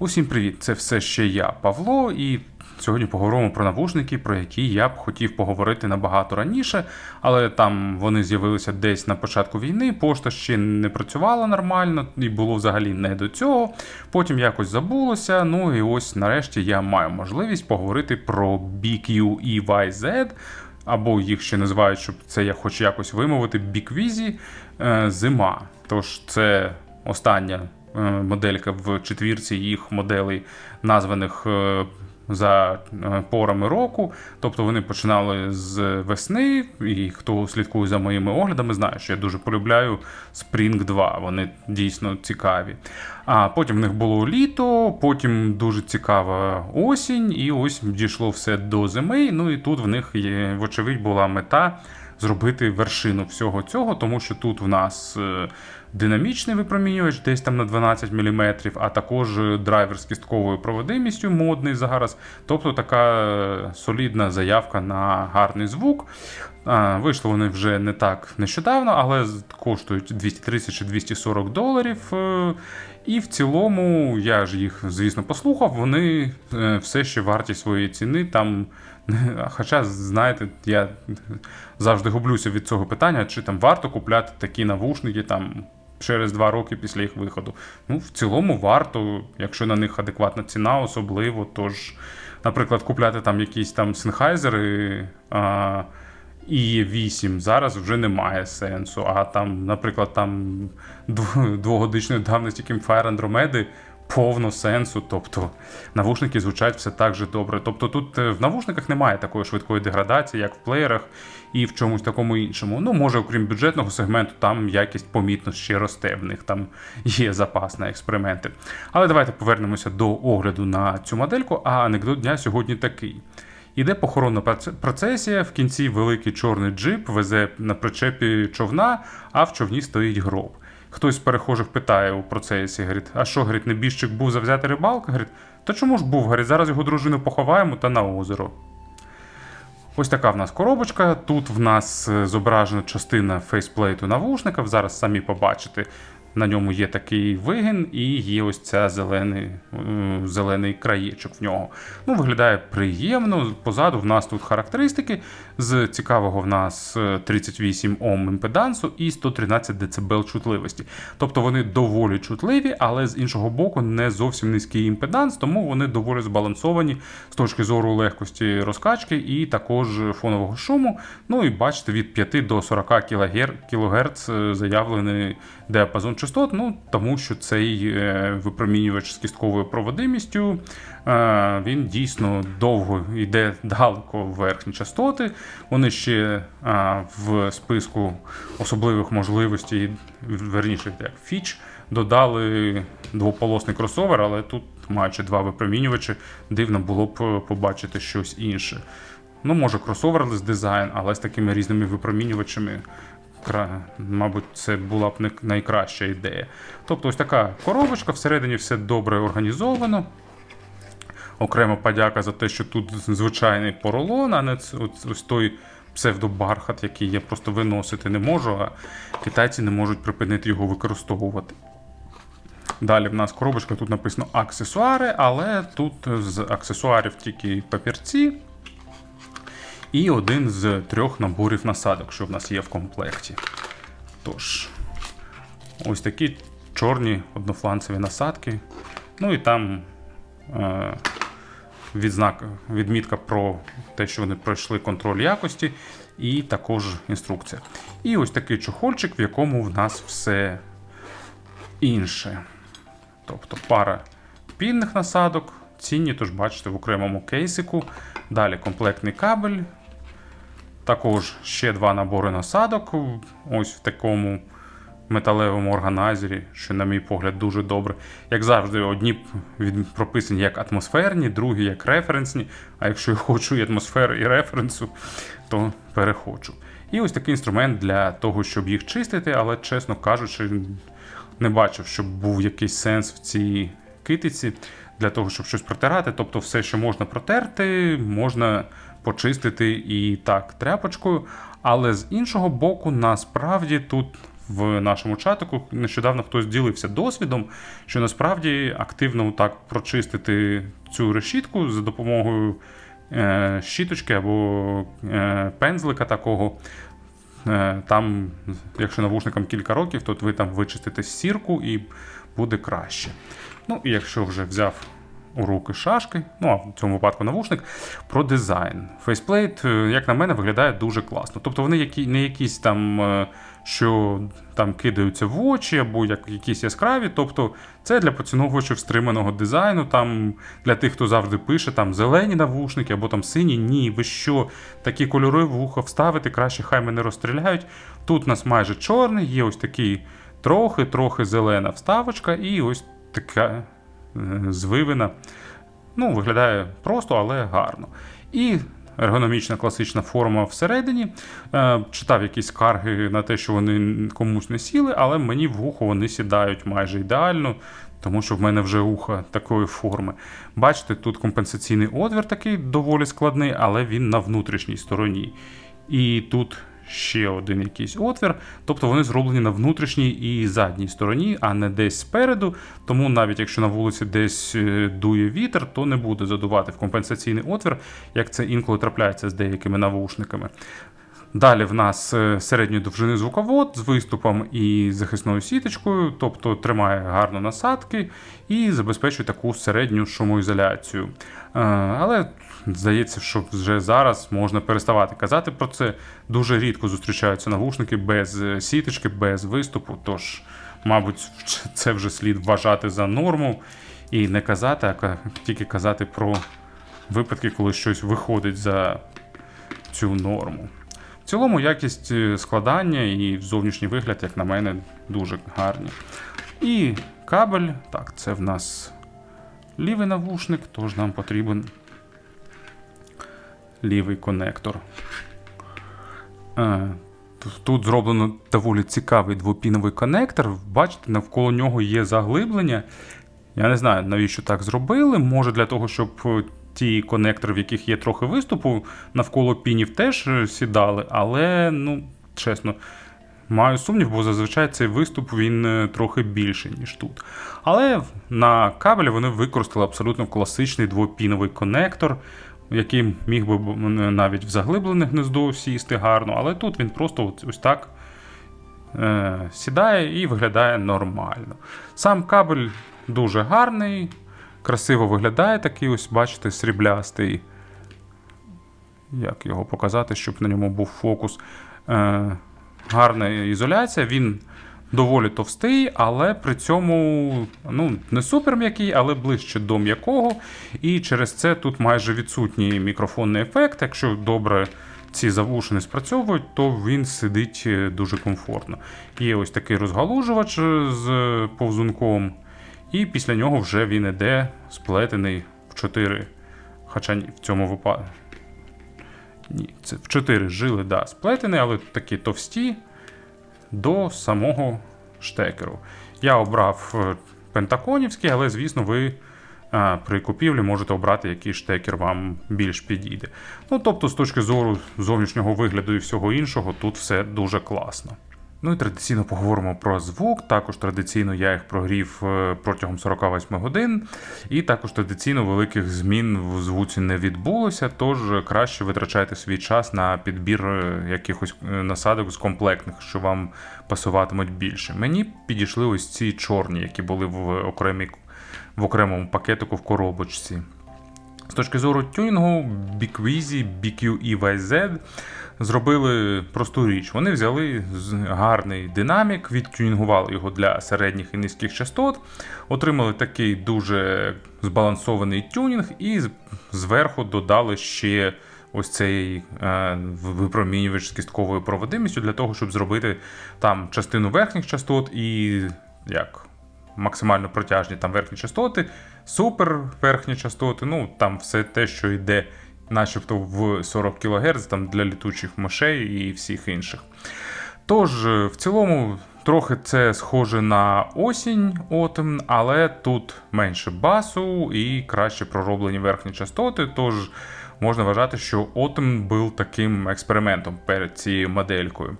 Усім привіт! Це все ще я, Павло, і сьогодні поговоримо про навушники, про які я б хотів поговорити набагато раніше, але там вони з'явилися десь на початку війни. Пошта ще не працювала нормально і було взагалі не до цього. Потім якось забулося. Ну і ось нарешті я маю можливість поговорити про BQEYZ, або їх ще називають, щоб це я хочу якось вимовити, BQEZ е, зима. Тож це остання моделька в четвірці їх моделей, названих е, за е, порами року. Тобто вони починали з весни, і хто слідкує за моїми оглядами, знає, що я дуже полюбляю Spring 2. Вони дійсно цікаві. А потім в них було літо, потім дуже цікава осінь, і ось дійшло все до зими. Ну і тут в них є, вочевидь, була мета зробити вершину всього цього, тому що тут в нас е, динамічний випромінювач, десь там на 12 мм, а також е, драйвер з кістковою проводимістю модний зараз. Тобто така е, солідна заявка на гарний звук. Вийшли вони вже не так нещодавно, але коштують 230 чи 240 доларів. е, І в цілому, я ж їх, звісно, послухав, вони все ще варті своєї ціни. Там, хоча, знаєте, я завжди гублюся від цього питання, чи там варто купляти такі навушники там через два роки після їх виходу. Ну, в цілому варто, якщо на них адекватна ціна, особливо. Тож, наприклад, купляти там якісь там Сенхайзери і 8 зараз вже немає сенсу. А там, наприклад, там двогодичної давності Campfire Andromeda повно сенсу. Тобто навушники звучать все так же добре. Тобто тут е, в навушниках немає такої швидкої деградації, як в плеєрах і в чомусь такому іншому. Ну, може, окрім бюджетного сегменту, там якість помітно ще росте. В них там є запас на експерименти. Але давайте повернемося до огляду на цю модельку. А анекдот дня сьогодні такий. Іде похоронна проц- процесія, в кінці великий чорний джип везе на причепі човна, а в човні стоїть гроб. Хтось з перехожих питає у процесі, говорить, а що, говорить, небіжчик був завзяти рибалка? Говорить, та чому ж був? Говорить, зараз його дружину поховаємо та на озеро. Ось така в нас коробочка. Тут в нас е, зображена частина фейсплейту навушника. Зараз самі побачите. На ньому є такий вигін, і є ось ця зелений, е, зелений краєчок в нього. Ну, виглядає приємно. Позаду в нас тут характеристики. З цікавого в нас е, 38 Ом імпедансу і 113 дБ чутливості. Тобто вони доволі чутливі, але з іншого боку не зовсім низький імпеданс, тому вони доволі збалансовані з точки зору легкості розкачки і також фонового шуму. Ну і бачите, від 5 до 40 кГц заявлений діапазон частот, ну тому що цей е, випромінювач з кістковою проводимістю. е, Він дійсно довго йде далеко в верхні частоти. Вони ще е, в списку особливих можливостей, верніше як фіч, додали двополосний кросовер, але тут, маючи два випромінювачі, дивно було б побачити щось інше. Ну, може, кросоверлес дизайн, але з такими різними випромінювачами. Мабуть, це була б найкраща ідея. Тобто, ось така коробочка, всередині все добре організовано. Окрема подяка за те, що тут звичайний поролон, а не ось той псевдобархат, який я просто виносити не можу, а китайці не можуть припинити його використовувати. Далі в нас коробочка, тут написано аксесуари, але тут з аксесуарів тільки папірці. І один з трьох наборів насадок, що в нас є в комплекті. Тож, ось такі чорні однофланцеві насадки. Ну і там е, відзнак, відмітка про те, що вони пройшли контроль якості, і також інструкція. І ось такий чохольчик, в якому в нас все інше. Тобто пара пінних насадок, цінні, тож бачите в окремому кейсику. Далі комплектний кабель. Також ще два набори насадок. Ось в такому металевому органайзері, що, на мій погляд, дуже добре. Як завжди, одні прописані як атмосферні, другі як референсні. А якщо я хочу і атмосфери, і референсу, то перехочу. І ось такий інструмент для того, щоб їх чистити, але, чесно кажучи, не бачив, щоб був якийсь сенс в цій китиці для того, щоб щось протирати. Тобто, все, що можна протерти, можна почистити і так тряпочкою. Але з іншого боку, насправді тут в нашому чатику нещодавно хтось ділився досвідом, що насправді активно так прочистити цю решітку за допомогою е, щіточки або е, пензлика такого. Е, Там, якщо навушникам кілька років, то ви там вичистите сірку і буде краще. Ну і якщо вже взяв у руки шашки, ну а в цьому випадку навушник, про дизайн. Фейсплейт, е, як на мене, виглядає дуже класно. Тобто вони які, не якісь там, е, що там кидаються в очі, або як якісь яскраві. Тобто це для поціновувачів стриманого дизайну, там для тих, хто завжди пише, там зелені навушники або там сині. Ні, ви що, такі кольори в вухо вставити, краще хай мене розстріляють. Тут у нас майже чорний, є ось такий трохи-трохи зелена вставочка, і ось така звивина. Ну, виглядає просто, але гарно. І ергономічна класична форма всередині. Е, читав якісь скарги на те, що вони комусь не сіли, але мені в вухо вони сідають майже ідеально. Тому що в мене вже ухо такої форми. Бачите, тут компенсаційний отвір такий доволі складний, але він на внутрішній стороні. І тут ще один якийсь отвір. Тобто вони зроблені на внутрішній і задній стороні, а не десь спереду. Тому навіть якщо на вулиці десь е, дує вітер, то не буде задувати в компенсаційний отвір, як це інколи трапляється з деякими навушниками. Далі в нас е, середньої довжини звуковод з виступом і захисною сіточкою, тобто тримає гарно насадки і забезпечує таку середню шумоізоляцію. Е, Але здається, що вже зараз можна переставати казати про це. Дуже рідко зустрічаються навушники без е, сіточки, без виступу. Тож, мабуть, це вже слід вважати за норму і не казати, а тільки казати про випадки, коли щось виходить за цю норму. В цілому якість е, складання і зовнішній вигляд, як на мене, дуже гарні. І кабель, так, це в нас лівий навушник, тож нам потрібен лівий конектор. Е, Тут зроблено доволі цікавий двопіновий конектор. Бачите, навколо нього є заглиблення. Я не знаю, навіщо так зробили. Може для того, щоб е, ті конектори, в яких є трохи виступу, навколо пінів теж е, сідали, але, ну, чесно, маю сумнів, бо зазвичай цей виступ він е, трохи більший, ніж тут. Але на кабелі вони використали абсолютно класичний двопіновий конектор, який міг би навіть в заглиблене гнездо сісти гарно, але тут він просто ось- так е, сідає і виглядає нормально. Сам кабель дуже гарний, красиво виглядає, такий ось, бачите, сріблястий. Як його показати, щоб на ньому був фокус. Е, гарна ізоляція. Він доволі товстий, але при цьому ну, не супер м'який, але ближче до м'якого. І через це тут майже відсутній мікрофонний ефект. Якщо добре ці завушини спрацьовують, то він сидить е, дуже комфортно. Є ось такий розгалужувач е, з повзунком, і після нього вже він іде сплетений в 4. Хоча в цьому випадку. Ні, це в 4 жили, да, сплетені, але такі товсті до самого штекеру. Я обрав е, пентаконівський, але, звісно, ви а, при купівлі можете обрати, який штекер вам більш підійде. Ну, тобто, з точки зору зовнішнього вигляду і всього іншого, тут все дуже класно. Ну і традиційно поговоримо про звук. Також традиційно я їх прогрів е, протягом 48 годин, і також традиційно великих змін в звуці не відбулося. Тож краще витрачайте свій час на підбір е, якихось е, насадок з комплектних, що вам пасуватимуть більше. Мені підійшли ось ці чорні, які були в окремій в окремому пакетику в коробочці. З точки зору тюнінгу, Bequeezy, BQ EYZ зробили просту річ. Вони взяли гарний динамік, відтюнінгували його для середніх і низьких частот, отримали такий дуже збалансований тюнінг, і зверху додали ще ось цей е, випромінювач з кістковою проводимістю для того, щоб зробити там частину верхніх частот і як максимально протяжні там верхні частоти, супер верхні частоти, ну там все те, що йде начебто в 40 кГц там для літучих мишей і всіх інших. Тож, е, в цілому, трохи це схоже на осінь Autumn, але тут менше басу і краще пророблені верхні частоти. Тож можна вважати, що Autumn був таким експериментом перед цією моделькою.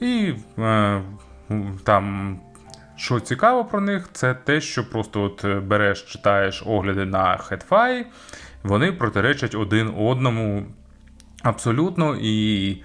І е, там. Що цікаво про них, це те, що просто от е, береш, читаєш огляди на HeadFi, вони протиречать один одному абсолютно. І,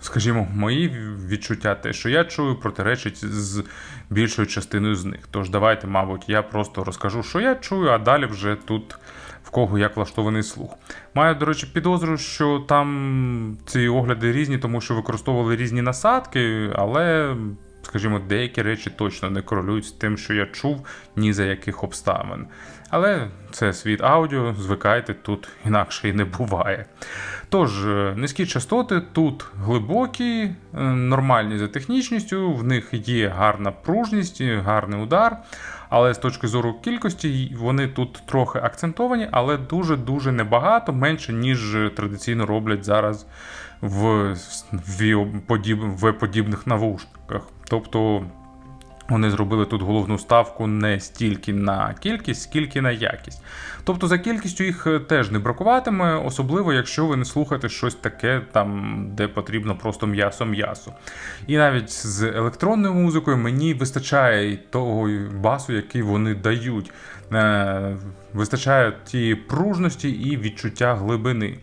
скажімо, мої відчуття, те, що я чую, протиречить з більшою частиною з них. Тож давайте, мабуть, я просто розкажу, що я чую, а далі вже тут в кого як влаштований слух. Маю, до речі, підозру, що там ці огляди різні, тому що використовували різні насадки, але. Скажімо, деякі речі точно не корелюють з тим, що я чув, ні за яких обставин. Але це світ аудіо, звикайте, тут інакше і не буває. Тож, е, низькі частоти тут глибокі, е, нормальні за технічністю, в них є гарна пружність, гарний удар. Але з точки зору кількості вони тут трохи акцентовані, але дуже-дуже небагато, менше, ніж традиційно роблять зараз в V-подібних навушниках. Тобто вони зробили тут головну ставку не стільки на кількість, скільки на якість. Тобто за кількістю їх теж не бракуватиме, особливо якщо ви не слухаєте щось таке, там, де потрібно просто м'ясо-м'ясо. І навіть з електронною музикою мені вистачає того басу, який вони дають. Е, Вистачає тієї пружності і відчуття глибини.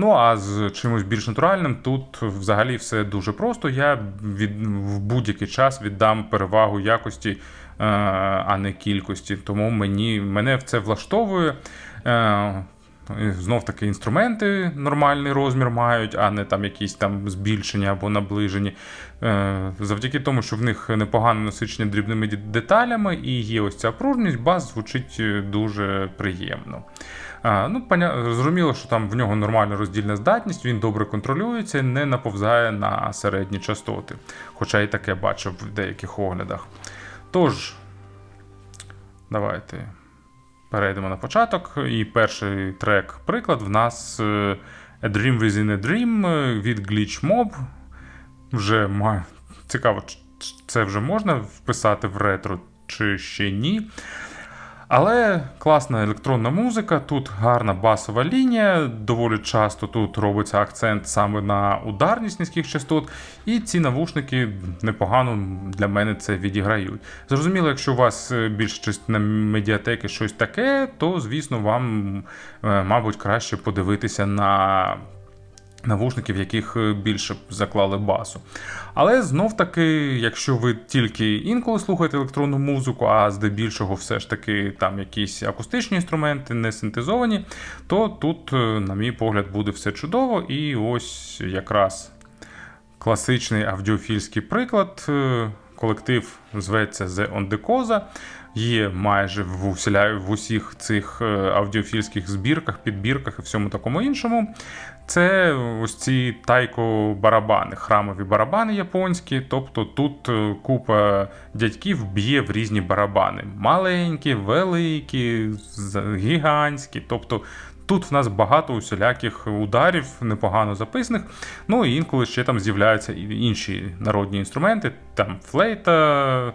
Ну а з чимось більш натуральним тут взагалі все дуже просто. Я від в будь-який час віддам перевагу якості, е, а не кількості. Тому мені мене це влаштовує. Е, Знов таки інструменти нормальний розмір мають, а не там якісь там збільшення або наближені. Е, Завдяки тому, що в них непогане насичення дрібними деталями і є ось ця пружність, бас звучить дуже приємно. Ну. Зрозуміло, що там в нього нормальна роздільна здатність, він добре контролюється, не наповзає на середні частоти. Хоча і таке бачив в деяких оглядах. Тож, давайте перейдемо на початок. І перший трек, приклад, в нас е, A Dream Within a Dream е, від Glitch Mob. Вже має... цікаво, це вже можна вписати в ретро чи ще ні. Але класна електронна музика, тут гарна басова лінія, доволі часто тут робиться акцент саме на ударність низьких частот, і ці навушники непогано для мене це відіграють. Зрозуміло, якщо у вас е, більш частина медіатеки щось таке, то звісно вам, е, мабуть, краще подивитися на навушників, яких е, більше заклали басу. Але знов таки, якщо ви тільки інколи слухаєте електронну музику, а здебільшого все ж таки там якісь акустичні інструменти не синтезовані, то тут, е, на мій погляд, буде все чудово. І ось якраз класичний аудіофільський приклад. Е, колектив зветься The Ondecoza є майже в, усіля... в усіх цих аудіофільських збірках, підбірках і всьому такому іншому. Це ось ці тайко-барабани, храмові барабани японські. Тобто тут е, купа дядьків б'є в різні барабани. Маленькі, великі, гігантські. Тобто Тут в нас багато усіляких ударів, непогано записаних. Ну і інколи ще там з'являються інші народні інструменти, там флейта.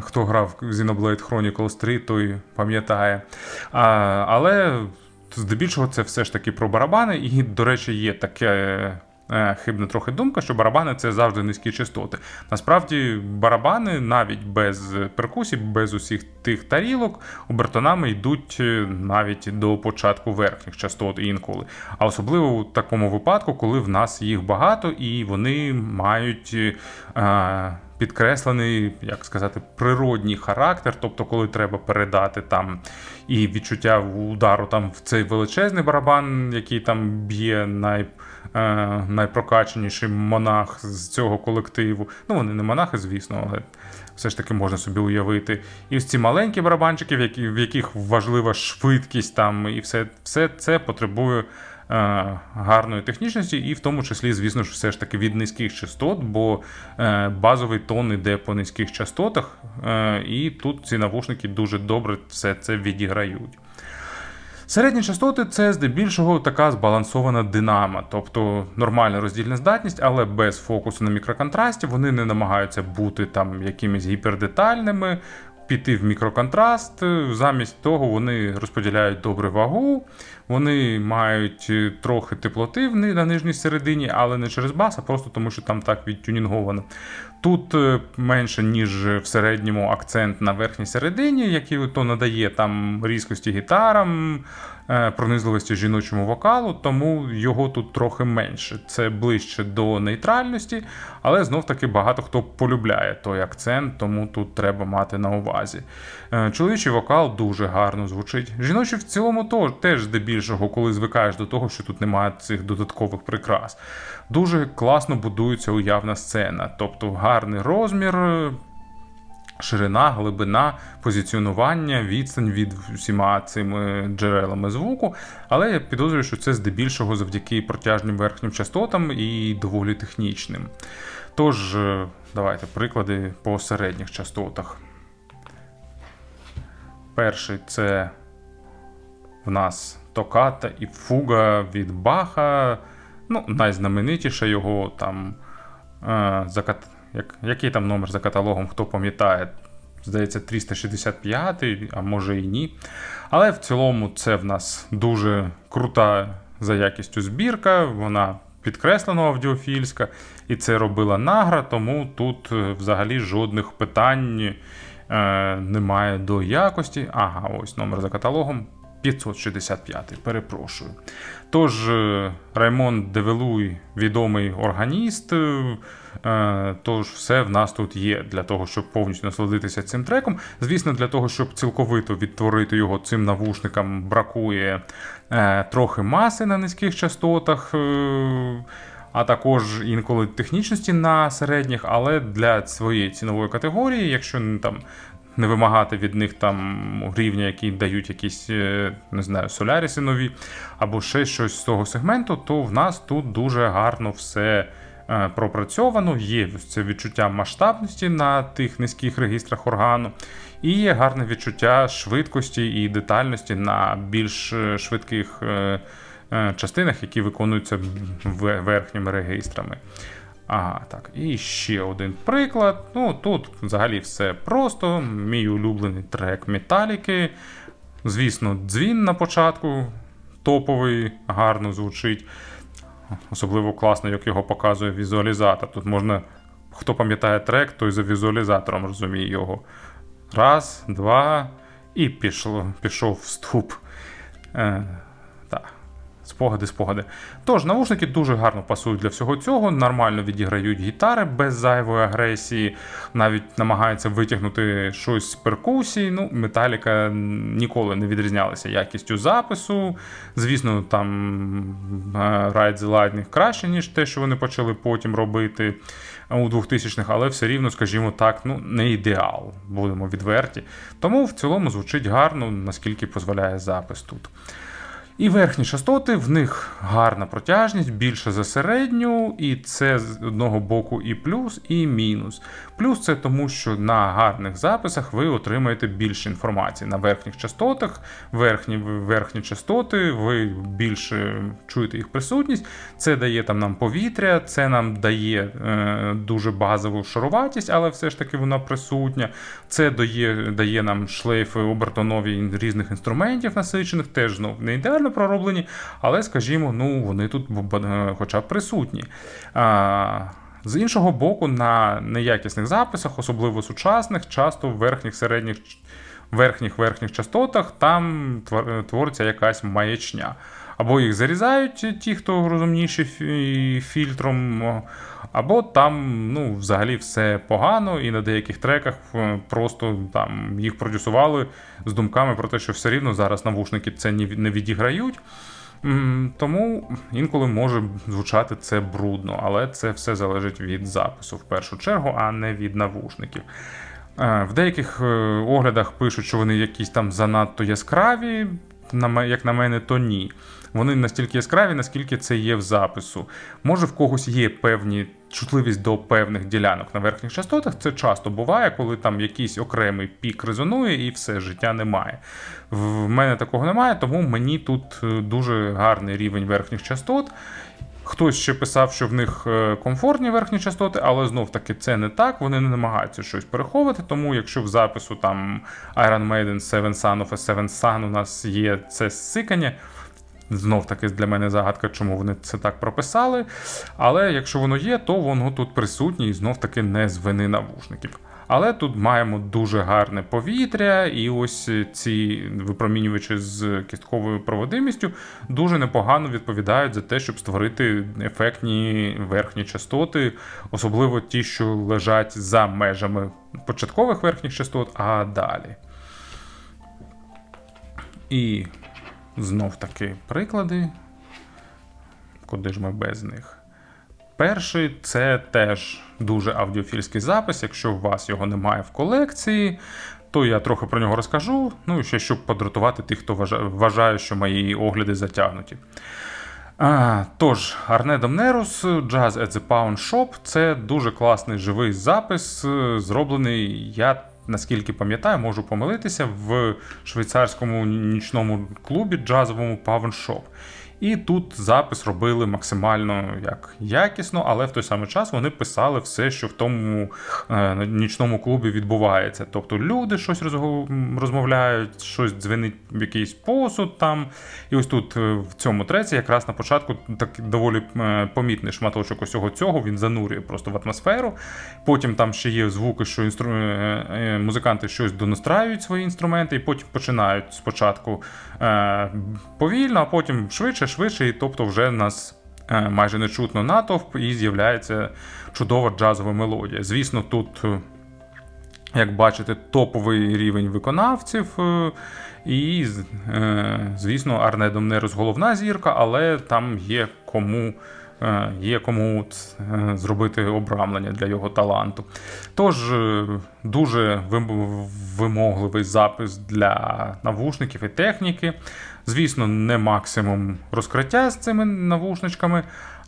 Хто грав Xenoblade Chronicles 3, той пам'ятає. А, Але здебільшого це все ж таки про барабани. І, до речі, є таке е, хибна трохи думка, що барабани це завжди низькі частоти. Насправді, барабани навіть без перкусій, без усіх тих тарілок, обертонами йдуть е, навіть до початку верхніх частот інколи. А особливо в такому випадку, коли в нас їх багато і вони мають. Е, підкреслений, як сказати, природній характер, тобто, коли треба передати там і відчуття удару там в цей величезний барабан, який там б'є най, е, найпрокаченіший монах з цього колективу. Ну, вони не монахи, звісно, але все ж таки можна собі уявити. І ось ці маленькі барабанчики, в, яких важлива швидкість там, і все, все це потребує. Е, гарної технічності, і в тому числі, звісно ж, все ж таки від низьких частот, бо е, базовий тон йде по низьких частотах, е, і тут ці навушники дуже добре все це відіграють. Середні частоти це здебільшого така збалансована динамо, тобто нормальна роздільна здатність, але без фокусу на мікроконтрасті. Вони не намагаються бути там якимись гіпердетальними. піти в мікроконтраст. Замість того вони розподіляють добре вагу, вони мають е, трохи теплоти на нижній середині, але не через бас, а просто тому, що там так відтюнінговано. Тут е, менше, ніж в середньому акцент на верхній середині, який то надає там різкості гітарам, е, пронизливості жіночому вокалу, тому його тут трохи менше. Це ближче до нейтральності, але знов таки багато хто полюбляє той акцент, тому тут треба мати на увазі. Чоловічий вокал дуже гарно звучить. Жіночий в цілому теж здебільшого, коли звикаєш до того, що тут немає цих додаткових прикрас. Дуже класно будується уявна сцена, тобто гарний розмір. е, Ширина, глибина, позиціонування, відстань від всіма цими джерелами звуку. Але я підозрюю, що це здебільшого завдяки протяжним верхнім частотам і доволі технічним. Тож, е, давайте приклади по середніх частотах. Перший це в нас токата і фуга від Баха. Ну, найзнаменитіше його там. Е, за як... Який там номер за каталогом, хто пам'ятає? Здається, 365, а може і ні. Але в цілому це в нас дуже крута за якістю збірка. Вона підкреслено аудіофільська, і це робила награ, тому тут е, взагалі жодних питань е, немає до якості. Ага, ось номер за каталогом. 565, перепрошую. Тож, е, Раймон Девелуй відомий органіст. е, е, Тож, все в нас тут є для того, щоб повністю насолодитися цим треком. Звісно, для того, щоб цілковито відтворити його цим навушникам, бракує трохи маси на низьких частотах. а також інколи технічності на середніх, але для своєї цінової категорії, якщо ну, там не вимагати від них там рівня, які дають якісь, е, не знаю, соляріси нові, або ще щось з того сегменту, то в нас тут дуже гарно все е, пропрацьовано. Є це відчуття масштабності на тих низьких регістрах органу, і є гарне відчуття швидкості і детальності на більш е, швидких частинах, які виконуються верхніми регістрами. Ага, так, і ще один приклад. Ну, тут взагалі все просто. Мій улюблений трек Металіки. Звісно, дзвін на початку топовий, гарно звучить. Особливо класно, як його показує візуалізатор. Тут можна, хто пам'ятає трек, той за візуалізатором розуміє його. Раз, два, і пішло, пішов вступ. Спогади, спогади. Тож, навушники дуже гарно пасують для всього цього, нормально відіграють гітари без зайвої агресії, навіть намагаються витягнути щось з перкусії. Ну, Металіка ніколи не відрізнялася якістю запису. Звісно, там е, Ride the Lightning краще, ніж те, що вони почали потім робити у 2000-х, але все рівно, скажімо так, ну, не ідеал, будемо відверті. Тому в цілому звучить гарно, наскільки дозволяє запис тут. І верхні частоти, в них гарна протяжність, більше за середню, і це з одного боку і плюс, і мінус. Плюс це тому, що на гарних записах ви отримаєте більше інформації. На верхніх частотах, верхні, верхні частоти, ви більше чуєте їх присутність. Це дає там нам повітря, це нам дає е, дуже базову шаруватість, але все ж таки вона присутня. Це дає, дає нам шлейфи обертонові різних інструментів насичених, теж знов не ідеально пророблені, але, скажімо, ну, вони тут е, хоча б присутні. А, з іншого боку, на неякісних записах, особливо сучасних, часто в верхніх середніх верхніх верхніх частотах там твориться якась маячня. Або їх зарізають ті, хто розумніші фільтром, або там ну, взагалі все погано, і на деяких треках е, просто там їх продюсували з думками про те, що все рівно зараз навушники це не відіграють. Тому інколи може звучати це брудно, але це все залежить від запису в першу чергу, а не від навушників. Е, В деяких е, оглядах пишуть, що вони якісь там занадто яскраві. Як на мене, то ні. Вони настільки яскраві, наскільки це є в запису. Може, в когось є певні чутливість до певних ділянок на верхніх частотах. Це часто буває, коли там якийсь окремий пік резонує і все життя немає. В мене такого немає, тому мені тут е, дуже гарний рівень верхніх частот. Хтось ще писав, що в них е, комфортні верхні частоти, але знов таки це не так. Вони не намагаються щось переховувати. Тому якщо в запису там Iron Maiden Seven Son of a Seven Sun у нас є це сикання. Знов таки для мене загадка, чому вони це так прописали. Але якщо воно є, то воно тут присутнє і знов таки не з вини навушників. Але тут маємо дуже гарне повітря, і ось ці випромінювачі з кістковою проводимістю дуже непогано відповідають за те, щоб створити ефектні верхні частоти, особливо ті, що лежать за межами початкових верхніх частот, а далі. І знов таки приклади. Куди ж ми без них? Перший це теж дуже аудіофільський запис. Якщо у вас його немає в колекції, то я трохи про нього розкажу. Ну і ще щоб подратувати тих, хто вважає, що мої огляди затягнуті. А, Тож, Арне Домнерус, Jazz at the Pound Shop це дуже класний живий запис, е, зроблений, я наскільки пам'ятаю, можу помилитися в швейцарському нічному клубі джазовому павеншоп. Shop. І тут запис робили максимально як якісно, але в той самий час вони писали все, що в тому е, нічному клубі відбувається. Тобто люди щось розмовляють, щось дзвенить якийсь посуд там. І ось тут е, в цьому треці, якраз на початку, так доволі е, помітний шматочок усього цього, він занурює просто в атмосферу. Потім там ще є звуки, що інстру... музиканти щось донастраюють свої інструменти, і потім починають спочатку повільно, а потім швидше швидше, і тобто вже нас е, майже не чутно натовп, і з'являється чудова джазова мелодія. Звісно, тут, е, як бачите, топовий рівень виконавців. Е, і, звісно, Арнедом не розголовна зірка, але там є кому. Є кому зробити обрамлення для його таланту. Тож дуже вимогливий запис для навушників і техніки. Звісно, не максимум розкриття з цими навушничками,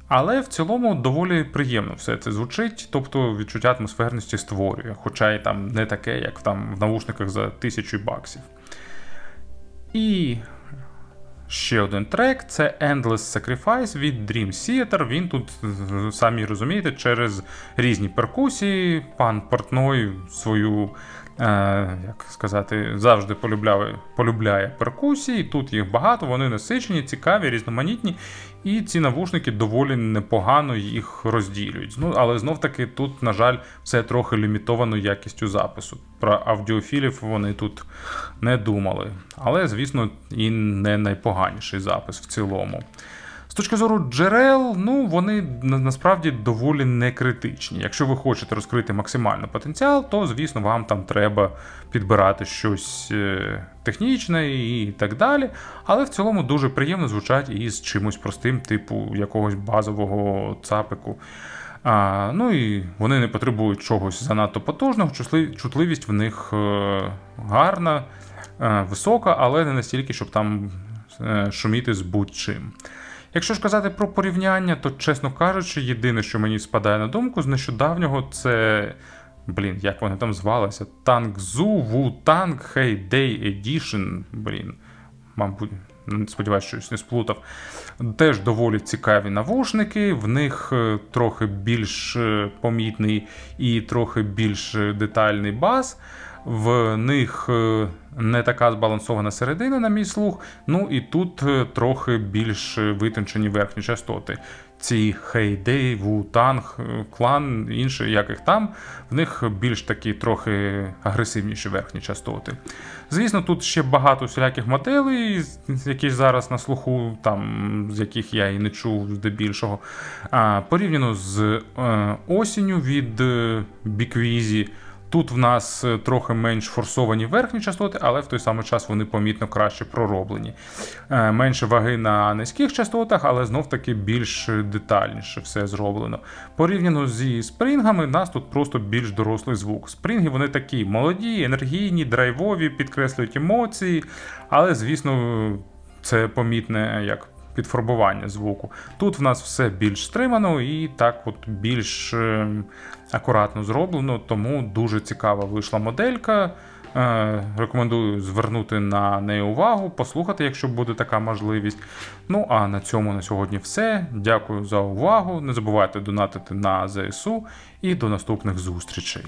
але в цілому доволі приємно все це звучить, тобто відчуття атмосферності створює, хоча й там не таке, як там в навушниках за тисячу баксів. І ще один трек це Endless Sacrifice від Dream Theater. Він тут, самі розумієте, через різні перкусії. Пан Портной свою як сказати, завжди полюбляє, полюбляє перкусії. Тут їх багато, вони насичені, цікаві, різноманітні, і ці навушники доволі непогано їх розділюють. Ну, Але знов-таки тут, на жаль, все трохи лімітовано якістю запису. Про аудіофілів вони тут не думали. Але, звісно, і не найпоганіший запис в цілому. З точки зору джерел, ну вони насправді доволі не критичні. Якщо ви хочете розкрити максимально потенціал, то звісно вам там треба підбирати щось е, технічне і так далі. Але в цілому дуже приємно звучать і з чимось простим, типу якогось базового цапику. А, Ну і вони не потребують чогось занадто потужного, чутливість в них е, гарна, е, висока, але не настільки, щоб там шуміти з будь-чим. Якщо ж казати про порівняння, то, чесно кажучи, єдине, що мені спадає на думку з нещодавнього, це. Блін, як вони там звалися? Танк Зу, Ву Танк, Hey Day Edition. Блін, мабуть, сподіваюся, щось не сплутав. Теж доволі цікаві навушники, в них е, трохи більш е, помітний і трохи більш детальний бас. В них е, не така збалансована середина, на мій слух. Ну і тут е, трохи більш витончені верхні частоти. Ці Хейдей, Вутанг, клан, інші, як їх там, в них більш такі трохи агресивніші верхні частоти. Звісно, тут ще багато всіляких моделей, які зараз на слуху, там, з яких я і не чув здебільшого. А, Порівняно з е, осінню від Біквізі. Тут в нас е, трохи менш форсовані верхні частоти, але в той самий час вони помітно краще пророблені. Е, менше ваги на низьких частотах, але знов-таки більш детальніше все зроблено. Порівняно зі спрінгами, у нас тут просто більш дорослий звук. Спрінги вони такі молоді, енергійні, драйвові, підкреслюють емоції, але, звісно, це помітне як підфарбування звуку. Тут в нас все більш стримано і так от більш ем, акуратно зроблено, тому дуже цікава вийшла моделька. Е, рекомендую звернути на неї увагу, послухати, якщо буде така можливість. Ну а на цьому на сьогодні все. Дякую за увагу. Не забувайте донатити на ЗСУ і до наступних зустрічей.